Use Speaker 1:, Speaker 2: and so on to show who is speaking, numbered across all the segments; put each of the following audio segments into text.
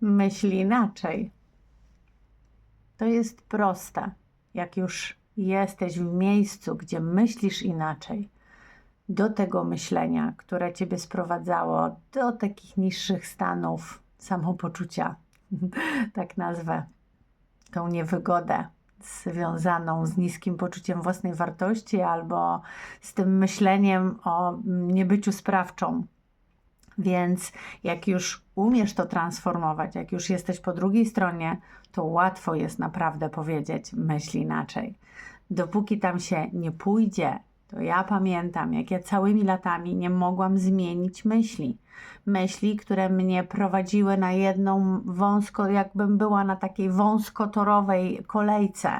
Speaker 1: myśl inaczej. To jest proste. Jak już jesteś w miejscu, gdzie myślisz inaczej, do tego myślenia, które ciebie sprowadzało do takich niższych stanów samopoczucia, tak nazwę, tą niewygodę związaną z niskim poczuciem własnej wartości albo z tym myśleniem o niebyciu sprawczą. Więc jak już umiesz to transformować, jak już jesteś po drugiej stronie, to łatwo jest naprawdę powiedzieć myśl inaczej. Dopóki tam się nie pójdzie, to ja pamiętam, jak ja całymi latami nie mogłam zmienić myśli. Myśli, które mnie prowadziły na jedną wąsko, jakbym była na takiej wąskotorowej kolejce.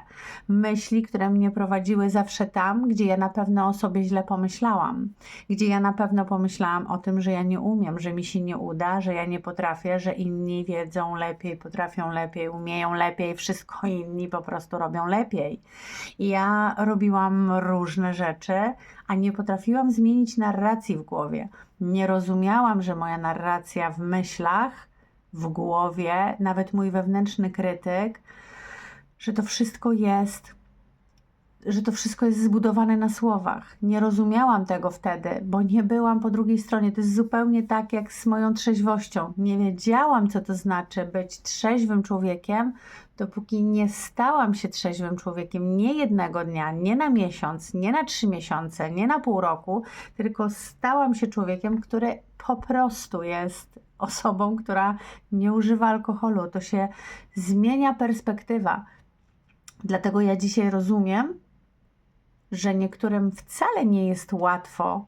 Speaker 1: Myśli, które mnie prowadziły zawsze tam, gdzie ja na pewno o sobie źle pomyślałam. Gdzie ja na pewno pomyślałam o tym, że ja nie umiem, że mi się nie uda, że ja nie potrafię, że inni wiedzą lepiej, potrafią lepiej, umieją lepiej, wszystko inni po prostu robią lepiej. I ja robiłam różne rzeczy, a nie potrafiłam zmienić narracji w głowie. Nie rozumiałam, że moja narracja w myślach, w głowie, nawet mój wewnętrzny krytyk, że to wszystko jest że to wszystko jest zbudowane na słowach. Nie rozumiałam tego wtedy, bo nie byłam po drugiej stronie. To jest zupełnie tak jak z moją trzeźwością. Nie wiedziałam, co to znaczy być trzeźwym człowiekiem, dopóki nie stałam się trzeźwym człowiekiem nie jednego dnia, nie na miesiąc, nie na trzy miesiące, nie na pół roku, tylko stałam się człowiekiem, który po prostu jest osobą, która nie używa alkoholu. To się zmienia perspektywa. Dlatego ja dzisiaj rozumiem, że niektórym wcale nie jest łatwo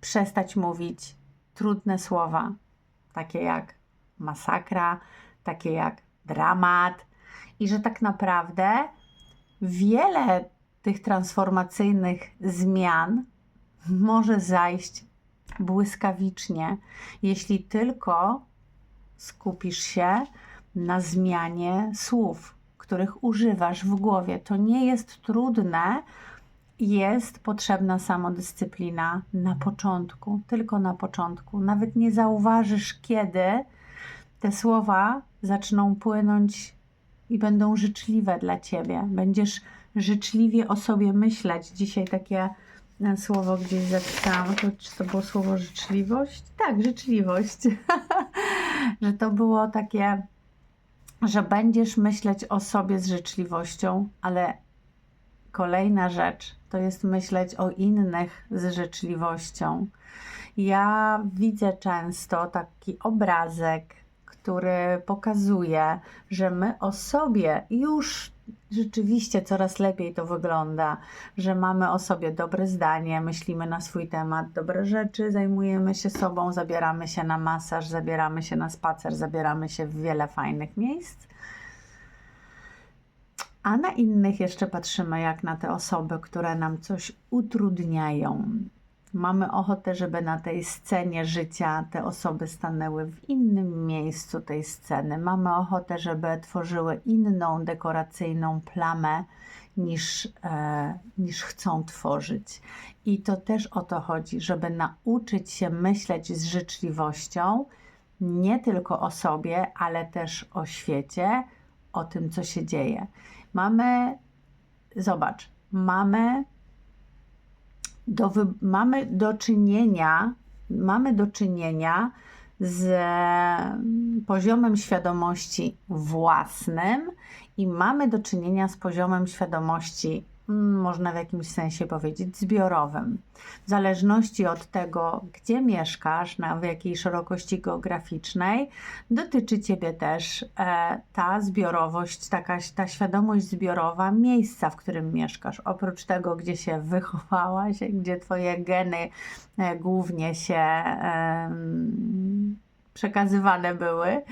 Speaker 1: przestać mówić trudne słowa, takie jak masakra, takie jak dramat, i że tak naprawdę wiele tych transformacyjnych zmian może zajść błyskawicznie, jeśli tylko skupisz się na zmianie słów, których używasz w głowie. To nie jest trudne, jest potrzebna samodyscyplina na początku, tylko na początku. Nawet nie zauważysz, kiedy te słowa zaczną płynąć i będą życzliwe dla ciebie. Będziesz życzliwie o sobie myśleć. Dzisiaj takie e, słowo gdzieś zapisałam. To, czy to było słowo życzliwość? Tak, życzliwość. że to było takie, że będziesz myśleć o sobie z życzliwością, ale kolejna rzecz to jest myśleć o innych z życzliwością. Ja widzę często taki obrazek, który pokazuje, że my o sobie już rzeczywiście coraz lepiej to wygląda, że mamy o sobie dobre zdanie, myślimy na swój temat dobre rzeczy, zajmujemy się sobą, zabieramy się na masaż, zabieramy się na spacer, zabieramy się w wiele fajnych miejsc a na innych jeszcze patrzymy jak na te osoby, które nam coś utrudniają. Mamy ochotę, żeby na tej scenie życia te osoby stanęły w innym miejscu tej sceny. Mamy ochotę, żeby tworzyły inną dekoracyjną plamę niż, e, niż chcą tworzyć. I to też o to chodzi, żeby nauczyć się myśleć z życzliwością nie tylko o sobie, ale też o świecie, o tym, co się dzieje. Mamy, zobacz, mamy do, mamy do czynienia, mamy do czynienia z poziomem świadomości własnym i mamy do czynienia z poziomem świadomości Mm, można w jakimś sensie powiedzieć, zbiorowym. W zależności od tego, gdzie mieszkasz, na w jakiej szerokości geograficznej, dotyczy Ciebie też e, ta zbiorowość, taka, ta świadomość zbiorowa miejsca, w którym mieszkasz. Oprócz tego, gdzie się wychowałaś, gdzie Twoje geny e, głównie się przekazywane były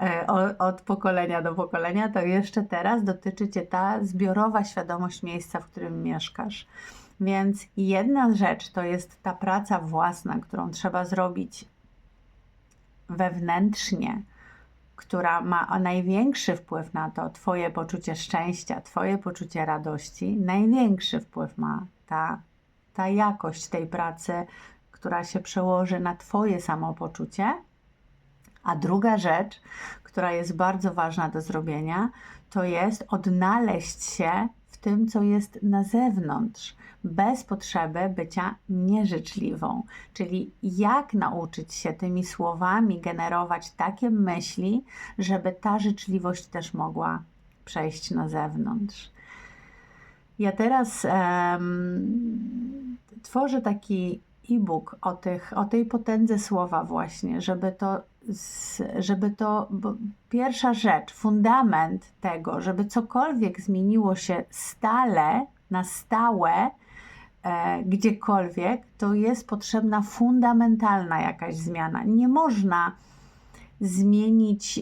Speaker 1: e, od pokolenia do pokolenia, to jeszcze teraz dotyczy Cię ta zbiorowa świadomość miejsca, w którym mieszkasz. Więc jedna rzecz to jest ta praca własna, którą trzeba zrobić wewnętrznie, która ma największy wpływ na to Twoje poczucie szczęścia, Twoje poczucie radości. Największy wpływ ma ta, ta jakość tej pracy, która się przełoży na Twoje samopoczucie A druga rzecz, która jest bardzo ważna do zrobienia, to jest odnaleźć się w tym, co jest na zewnątrz, bez potrzeby bycia nieżyczliwą. Czyli jak nauczyć się tymi słowami generować takie myśli, żeby ta życzliwość też mogła przejść na zewnątrz. Ja teraz em, tworzę taki e-book o, tych, o tej potędze słowa właśnie, żeby to, żeby to, pierwsza rzecz, fundament tego, żeby cokolwiek zmieniło się stale, na stałe, e, gdziekolwiek, to jest potrzebna fundamentalna jakaś zmiana. Nie można zmienić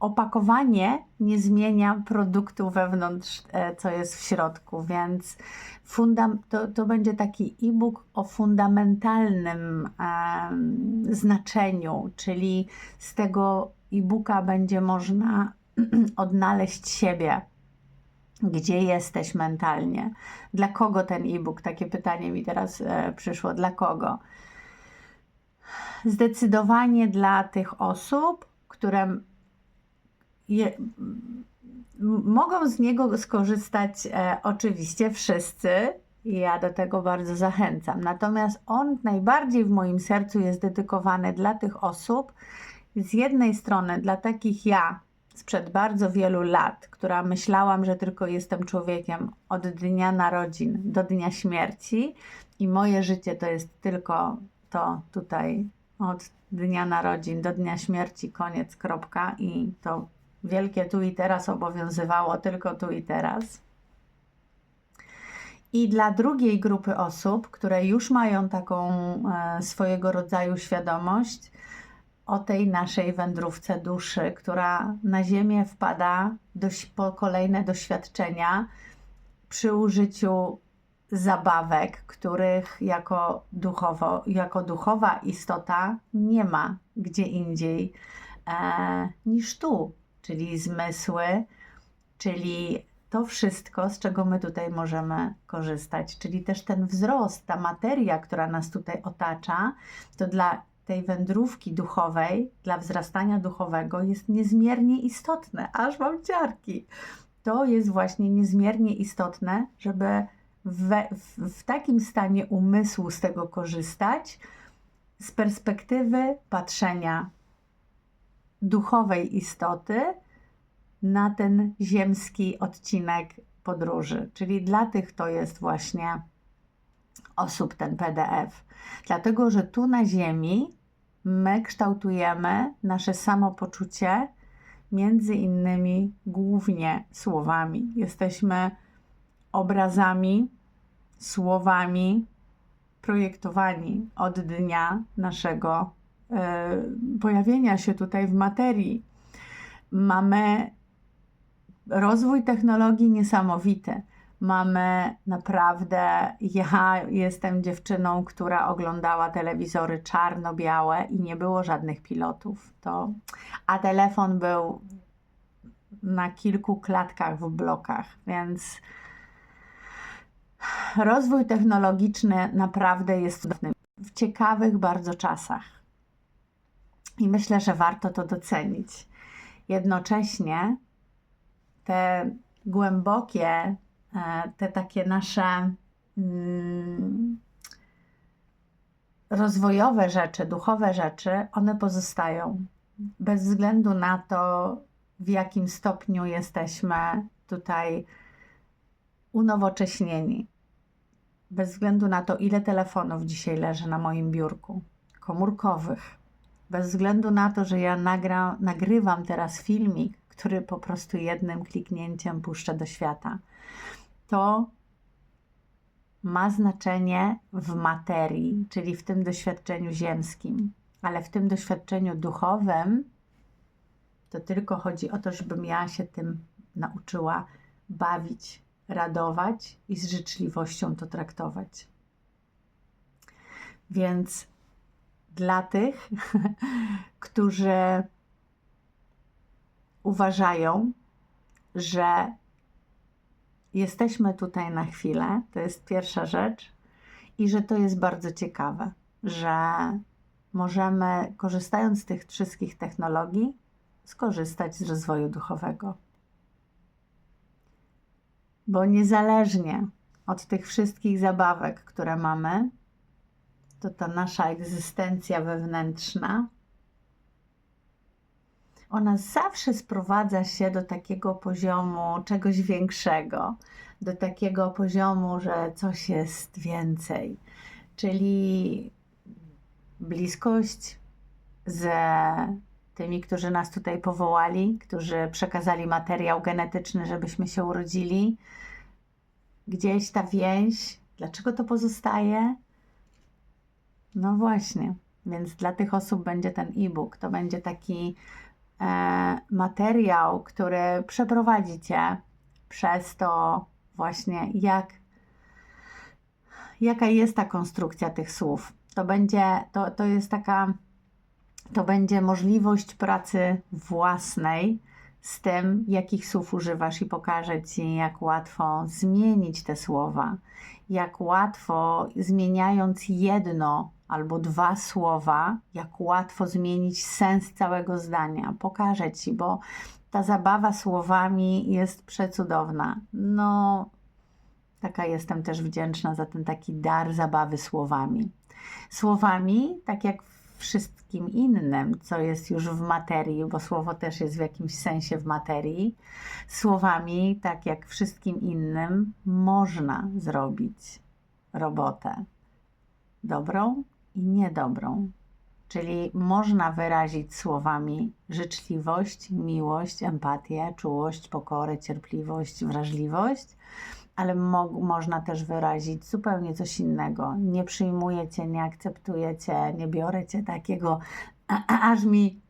Speaker 1: opakowanie nie zmienia produktu wewnątrz, e, co jest w środku, więc fundam, to, to będzie taki e-book o fundamentalnym znaczeniu, czyli z tego e-booka będzie można odnaleźć siebie, gdzie jesteś mentalnie. Dla kogo ten e-book? Takie pytanie mi teraz e, przyszło. Dla kogo? Zdecydowanie dla tych osób, które je, mogą z niego skorzystać e, oczywiście wszyscy. Ja do tego bardzo zachęcam. Natomiast on najbardziej w moim sercu jest dedykowany dla tych osób, z jednej strony dla takich ja sprzed bardzo wielu lat, która myślałam, że tylko jestem człowiekiem od dnia narodzin do dnia śmierci i moje życie to jest tylko to tutaj od dnia narodzin do dnia śmierci, koniec, kropka i to wielkie tu i teraz obowiązywało tylko tu i teraz. I dla drugiej grupy osób, które już mają taką e, swojego rodzaju świadomość o tej naszej wędrówce duszy, która na Ziemię wpada dość po kolejne doświadczenia przy użyciu zabawek, których jako, duchowo, jako duchowa istota nie ma gdzie indziej e, niż tu, czyli zmysły, czyli to wszystko, z czego my tutaj możemy korzystać, czyli też ten wzrost, ta materia, która nas tutaj otacza, to dla tej wędrówki duchowej, dla wzrastania duchowego jest niezmiernie istotne, aż mam ciarki. To jest właśnie niezmiernie istotne, żeby we, w, w takim stanie umysłu z tego korzystać, z perspektywy patrzenia duchowej istoty na ten ziemski odcinek podróży. Czyli dla tych to jest właśnie osób ten PDF. Dlatego, że tu na Ziemi my kształtujemy nasze samopoczucie między innymi głównie słowami. Jesteśmy obrazami, słowami projektowani od dnia naszego pojawienia się tutaj w materii. Mamy rozwój technologii niesamowity. Mamy naprawdę, ja jestem dziewczyną, która oglądała telewizory czarno-białe i nie było żadnych pilotów. To, a telefon był na kilku klatkach w blokach, więc rozwój technologiczny naprawdę jest w ciekawych bardzo czasach. I myślę, że warto to docenić. Jednocześnie te głębokie, e, te takie nasze mm, rozwojowe rzeczy, duchowe rzeczy, one pozostają. Bez względu na to, w jakim stopniu jesteśmy tutaj unowocześnieni. Bez względu na to, ile telefonów dzisiaj leży na moim biurku, komórkowych, bez względu na to, że ja nagra, nagrywam teraz filmik, który po prostu jednym kliknięciem puszczę do świata, to ma znaczenie w materii, czyli w tym doświadczeniu ziemskim, ale w tym doświadczeniu duchowym to tylko chodzi o to, żebym ja się tym nauczyła bawić, radować i z życzliwością to traktować. Więc dla tych, którzy uważają, że jesteśmy tutaj na chwilę, to jest pierwsza rzecz, i że to jest bardzo ciekawe, że możemy, korzystając z tych wszystkich technologii, skorzystać z rozwoju duchowego. Bo niezależnie od tych wszystkich zabawek, które mamy, to ta nasza egzystencja wewnętrzna, ona zawsze sprowadza się do takiego poziomu czegoś większego, do takiego poziomu, że coś jest więcej, czyli bliskość z tymi, którzy nas tutaj powołali, którzy przekazali materiał genetyczny, żebyśmy się urodzili. Gdzieś ta więź, dlaczego to pozostaje? No właśnie, więc dla tych osób będzie ten e-book. To będzie taki e, materiał, który przeprowadzi cię przez to właśnie, jak, jaka jest ta konstrukcja tych słów. To będzie, to, to jest taka to będzie możliwość pracy własnej z tym, jakich słów używasz, i pokażę Ci, jak łatwo zmienić te słowa, jak łatwo zmieniając jedno albo dwa słowa, jak łatwo zmienić sens całego zdania. Pokażę Ci, bo ta zabawa słowami jest przecudowna. No, taka jestem też wdzięczna za ten taki dar zabawy słowami. Słowami, tak jak wszystkim innym, co jest już w materii, bo słowo też jest w jakimś sensie w materii, słowami, tak jak wszystkim innym, można zrobić robotę dobrą i niedobrą. Czyli można wyrazić słowami życzliwość, miłość, empatię, czułość, pokorę, cierpliwość, wrażliwość, ale mo można też wyrazić zupełnie coś innego. Nie przyjmuję cię, nie akceptuję cię, nie biorę cię takiego, aż mi,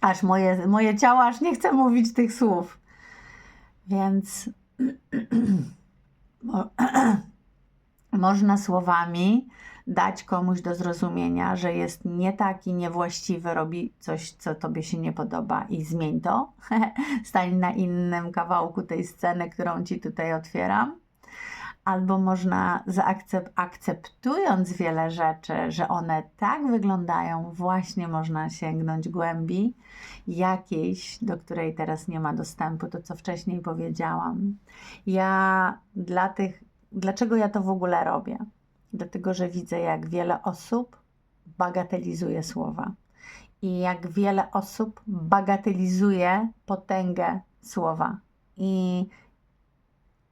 Speaker 1: aż moje, moje ciało aż nie chce mówić tych słów. Więc można słowami dać komuś do zrozumienia, że jest nie taki, niewłaściwy, robi coś, co tobie się nie podoba i zmień to. Stań na innym kawałku tej sceny, którą ci tutaj otwieram. Albo można zaakceptując wiele rzeczy, że one tak wyglądają, właśnie można sięgnąć głębi jakiejś, do której teraz nie ma dostępu, to co wcześniej powiedziałam. Ja dla tych, dlaczego ja to w ogóle robię? Dlatego że widzę, jak wiele osób bagatelizuje słowa i jak wiele osób bagatelizuje potęgę słowa i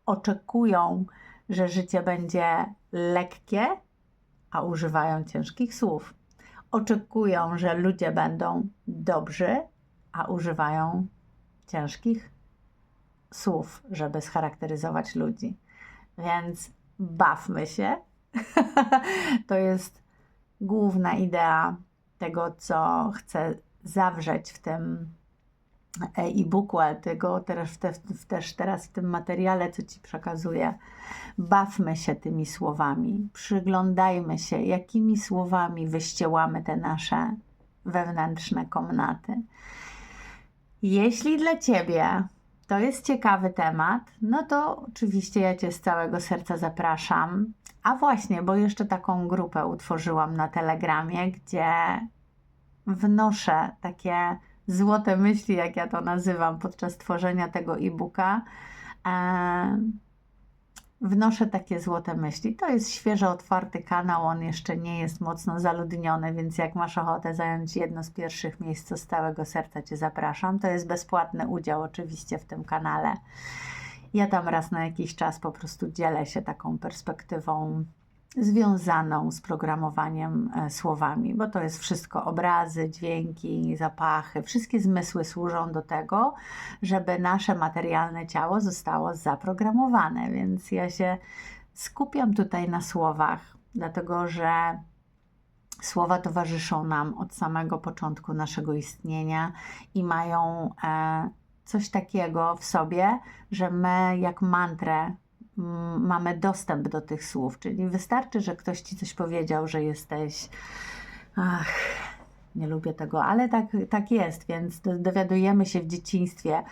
Speaker 1: oczekują, że życie będzie lekkie, a używają ciężkich słów. Oczekują, że ludzie będą dobrzy, a używają ciężkich słów, żeby scharakteryzować ludzi. Więc bawmy się, to jest główna idea tego, co chcę zawrzeć w tym e-booku, ale tego też, te, też teraz w tym materiale, co Ci przekazuję. Bawmy się tymi słowami, przyglądajmy się, jakimi słowami wyściełamy te nasze wewnętrzne komnaty. Jeśli dla Ciebie to jest ciekawy temat, no to oczywiście ja Cię z całego serca zapraszam a właśnie, bo jeszcze taką grupę utworzyłam na Telegramie, gdzie wnoszę takie złote myśli, jak ja to nazywam, podczas tworzenia tego e-booka. E, wnoszę takie złote myśli. To jest świeżo otwarty kanał, on jeszcze nie jest mocno zaludniony, więc jak masz ochotę zająć jedno z pierwszych miejsc, z całego serca Cię zapraszam. To jest bezpłatny udział oczywiście w tym kanale. Ja tam raz na jakiś czas po prostu dzielę się taką perspektywą związaną z programowaniem e, słowami, bo to jest wszystko obrazy, dźwięki, zapachy, wszystkie zmysły służą do tego, żeby nasze materialne ciało zostało zaprogramowane, więc ja się skupiam tutaj na słowach, dlatego że Słowa towarzyszą nam od samego początku naszego istnienia i mają e, coś takiego w sobie, że my jak mantrę mm, mamy dostęp do tych słów. Czyli wystarczy, że ktoś ci coś powiedział, że jesteś. Ach, nie lubię tego, ale tak, tak jest, więc dowiadujemy się w dzieciństwie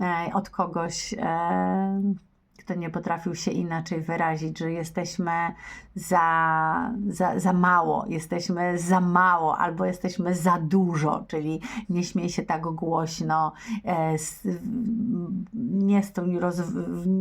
Speaker 1: e, od kogoś. Kto nie potrafił się inaczej wyrazić, że jesteśmy za, za, za mało, jesteśmy za mało albo jesteśmy za dużo, czyli nie śmiej się tak głośno, e, nie, roz,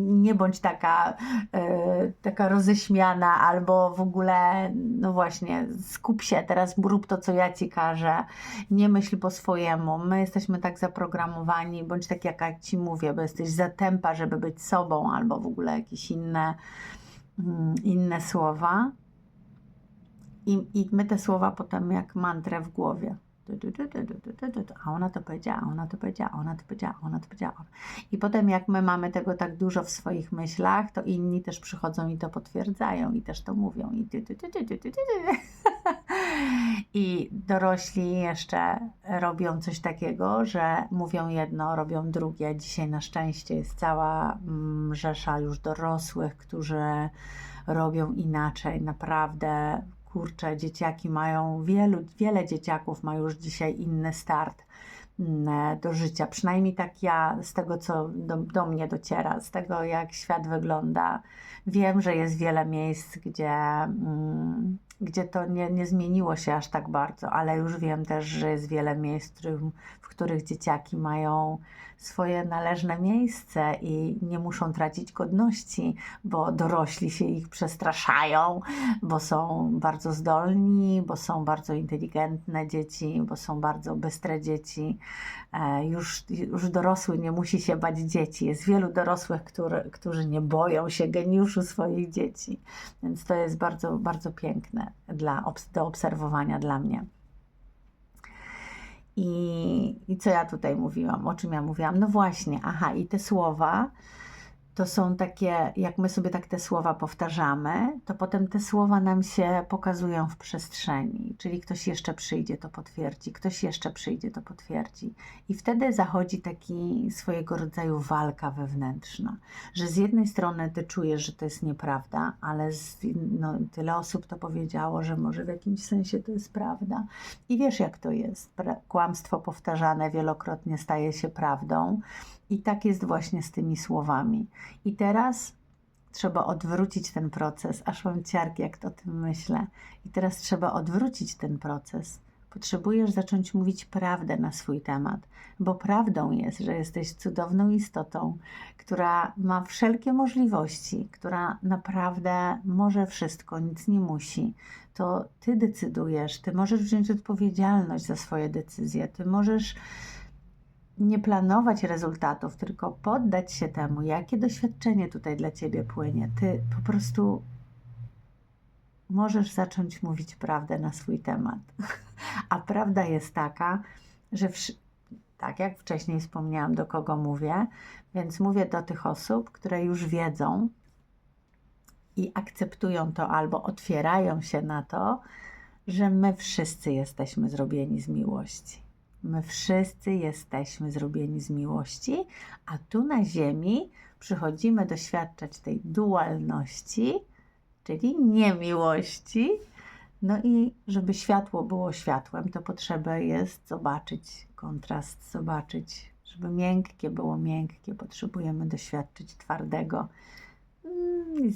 Speaker 1: nie bądź taka, e, taka roześmiana albo w ogóle, no właśnie, skup się, teraz rób to, co ja ci każę, nie myśl po swojemu. My jesteśmy tak zaprogramowani, bądź tak jak ja ci mówię, bo jesteś za tempa, żeby być sobą, albo w ogóle jakieś inne, inne słowa. I, I my te słowa potem jak mantrę w głowie. A ona to powiedziała, ona to powiedziała, ona to powiedziała, ona to powiedziała. I potem, jak my mamy tego tak dużo w swoich myślach, to inni też przychodzą i to potwierdzają, i też to mówią. I ty, ty, ty, ty, ty, ty, ty. I dorośli jeszcze robią coś takiego, że mówią jedno, robią drugie. Dzisiaj na szczęście jest cała mm, rzesza już dorosłych, którzy robią inaczej. Naprawdę, kurczę, dzieciaki mają, wielu, wiele dzieciaków ma już dzisiaj inny start mm, do życia. Przynajmniej tak ja, z tego co do, do mnie dociera, z tego jak świat wygląda. Wiem, że jest wiele miejsc, gdzie, mm, gdzie to nie, nie zmieniło się aż tak bardzo, ale już wiem też, że jest wiele miejsc, w których, dzieciaki mają swoje należne miejsce i nie muszą tracić godności, bo dorośli się ich przestraszają, bo są bardzo zdolni, bo są bardzo inteligentne dzieci, bo są bardzo bystre dzieci. E, Już, już dorosły nie musi się bać dzieci. Jest wielu dorosłych, który, którzy nie boją się geniuszu swoich dzieci. Więc to jest bardzo, bardzo piękne dla, do obserwowania dla mnie. I, I co ja tutaj mówiłam? O czym ja mówiłam? No właśnie, aha, i te słowa to są takie, jak my sobie tak te słowa powtarzamy, to potem te słowa nam się pokazują w przestrzeni, czyli ktoś jeszcze przyjdzie, to potwierdzi, ktoś jeszcze przyjdzie, to potwierdzi. I wtedy zachodzi taki swojego rodzaju walka wewnętrzna, że z jednej strony ty czujesz, że to jest nieprawda, ale z, no, tyle osób to powiedziało, że może w jakimś sensie to jest prawda. I wiesz, jak to jest. Kłamstwo powtarzane wielokrotnie staje się prawdą. I tak jest właśnie z tymi słowami. I teraz trzeba odwrócić ten proces, aż mam ciarki, jak o tym myślę. I teraz trzeba odwrócić ten proces. Potrzebujesz zacząć mówić prawdę na swój temat, bo prawdą jest, że jesteś cudowną istotą, która ma wszelkie możliwości, która naprawdę może wszystko, nic nie musi. To ty decydujesz, ty możesz wziąć odpowiedzialność za swoje decyzje, ty możesz nie planować rezultatów, tylko poddać się temu, jakie doświadczenie tutaj dla ciebie płynie. Ty po prostu możesz zacząć mówić prawdę na swój temat. A prawda jest taka, że tak jak wcześniej wspomniałam, do kogo mówię, więc mówię do tych osób, które już wiedzą i akceptują to albo otwierają się na to, że my wszyscy jesteśmy zrobieni z miłości. My wszyscy jesteśmy zrobieni z miłości, a tu na Ziemi przychodzimy doświadczać tej dualności, czyli niemiłości. No i żeby światło było światłem, to potrzeba jest zobaczyć kontrast, zobaczyć, żeby miękkie było miękkie, potrzebujemy doświadczyć twardego. Mm,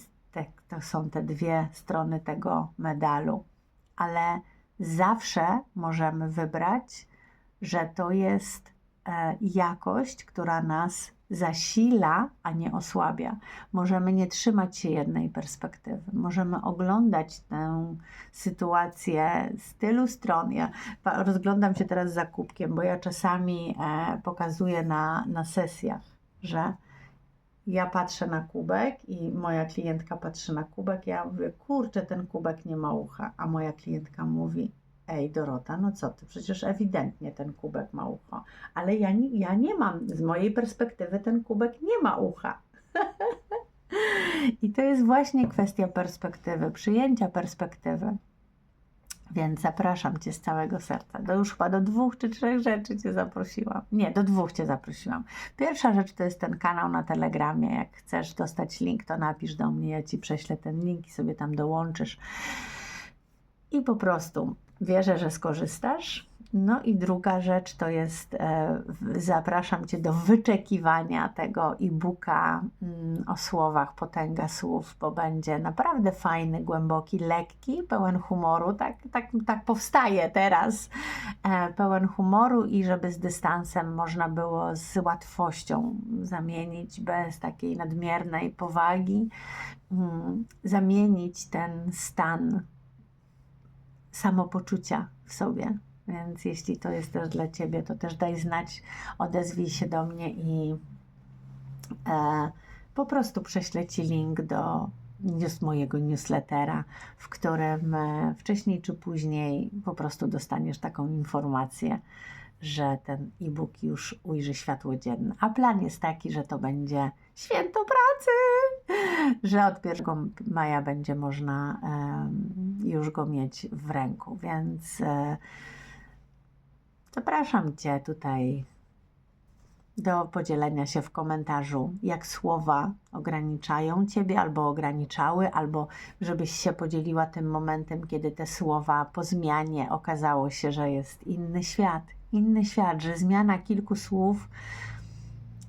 Speaker 1: to są te dwie strony tego medalu, ale zawsze możemy wybrać że to jest e, jakość, która nas zasila, a nie osłabia. Możemy nie trzymać się jednej perspektywy, możemy oglądać tę sytuację z tylu stron. Ja rozglądam się teraz za kubkiem, bo ja czasami e, pokazuję na, na sesjach, że ja patrzę na kubek i moja klientka patrzy na kubek, ja mówię, kurczę, ten kubek nie ma ucha, a moja klientka mówi, ej Dorota, no co ty, przecież ewidentnie ten kubek ma ucho, ale ja nie, ja nie mam, z mojej perspektywy ten kubek nie ma ucha. I to jest właśnie kwestia perspektywy, przyjęcia perspektywy. Więc zapraszam Cię z całego serca. Do już chyba do dwóch czy trzech rzeczy Cię zaprosiłam. Nie, do dwóch Cię zaprosiłam. Pierwsza rzecz to jest ten kanał na Telegramie. Jak chcesz dostać link, to napisz do mnie, ja Ci prześlę ten link i sobie tam dołączysz. I po prostu wierzę, że skorzystasz No i druga rzecz to jest, e, zapraszam Cię do wyczekiwania tego e-booka mm, o słowach, potęga słów, bo będzie naprawdę fajny, głęboki, lekki, pełen humoru. Tak, tak, tak powstaje teraz. E, pełen humoru i żeby z dystansem można było z łatwością zamienić, bez takiej nadmiernej powagi, mm, zamienić ten stan samopoczucia w sobie. Więc jeśli to jest też dla Ciebie, to też daj znać, odezwij się do mnie i e, po prostu prześlę Ci link do news, mojego newslettera, w którym e, wcześniej czy później po prostu dostaniesz taką informację, że ten e-book już ujrzy światło dzienne. A plan jest taki, że to będzie święto pracy, że od 1 maja będzie można już go mieć w ręku, więc e, zapraszam Cię tutaj do podzielenia się w komentarzu, jak słowa ograniczają Ciebie albo ograniczały, albo żebyś się podzieliła tym momentem, kiedy te słowa po zmianie okazało się, że jest inny świat. Inny świat, że zmiana kilku słów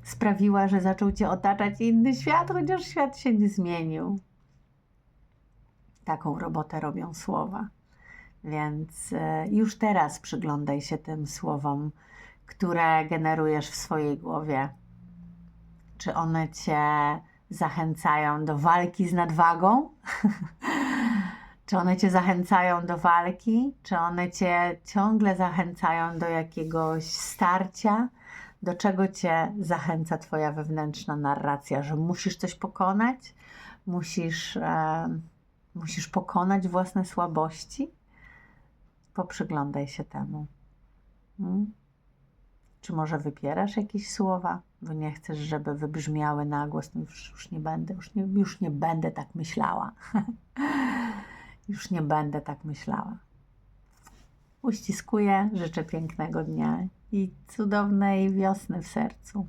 Speaker 1: sprawiła, że zaczął Cię otaczać inny świat, chociaż świat się nie zmienił. Taką robotę robią słowa. Więc e, już teraz przyglądaj się tym słowom, które generujesz w swojej głowie. Czy one cię zachęcają do walki z nadwagą? Czy one cię zachęcają do walki? Czy one cię ciągle zachęcają do jakiegoś starcia? Do czego cię zachęca twoja wewnętrzna narracja, że musisz coś pokonać? Musisz, e, musisz pokonać własne słabości? Poprzyglądaj się temu. Mm? Czy może wypierasz jakieś słowa, bo nie chcesz, żeby wybrzmiały na głos? No już, już nie będę, już nie, już nie będę tak myślała. już nie będę tak myślała. Uściskuję, życzę pięknego dnia i cudownej wiosny w sercu.